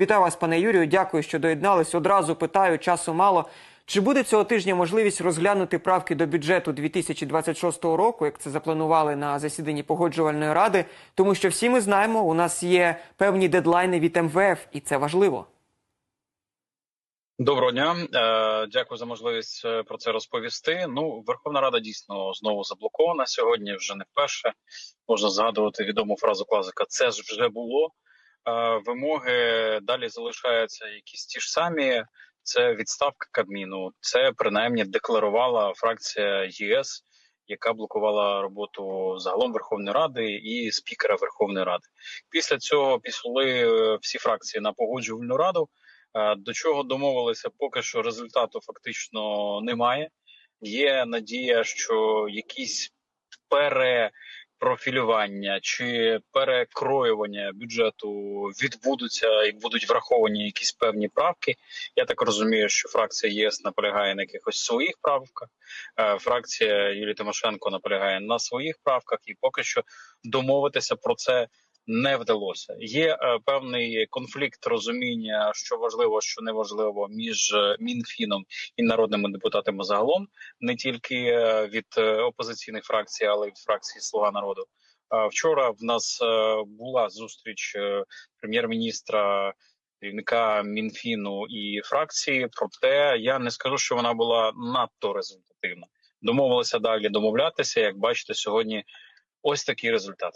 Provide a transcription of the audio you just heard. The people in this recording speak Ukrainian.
Вітаю вас, пане Юрію. Дякую, що доєднались. Одразу питаю, часу мало. Чи буде цього тижня можливість розглянути правки до бюджету 2026 року, як це запланували на засіданні погоджувальної ради? Тому що всі ми знаємо, у нас є певні дедлайни від МВФ, і це важливо. Доброго дня, Е, дякую за можливість е, про це розповісти. Ну, Верховна Рада дійсно знову заблокована сьогодні. Вже не вперше можна згадувати відому фразу класика. Це ж вже було. Вимоги далі залишаються якісь ті ж самі. Це відставка Кабміну. Це принаймні декларувала фракція ЄС, яка блокувала роботу загалом Верховної Ради і спікера Верховної Ради. Після цього пішли е, всі фракції на погоджувальну раду. Е, До чого домовилися, поки що результату фактично немає. Є надія, що якісь перепрофілювання чи перекроювання бюджету відбудуться і будуть враховані якісь певні правки. Я так розумію, що фракція ЄС наполягає на якихось своїх правках. е, Фракція Юлії Тимошенко наполягає на своїх правках, і поки що домовитися про це не вдалося. Є е, певний конфлікт розуміння, що важливо, що не важливо між е, мінфіном і народними депутатами загалом, не тільки від опозиційних фракцій, але й від фракції Слуга народу. Вчора в нас е, була зустріч е, прем'єр-міністра. Керівника Мінфіну і фракції, проте я не скажу, що вона була надто результативна. Домовилися далі домовлятися. Як бачите, сьогодні ось такий результат.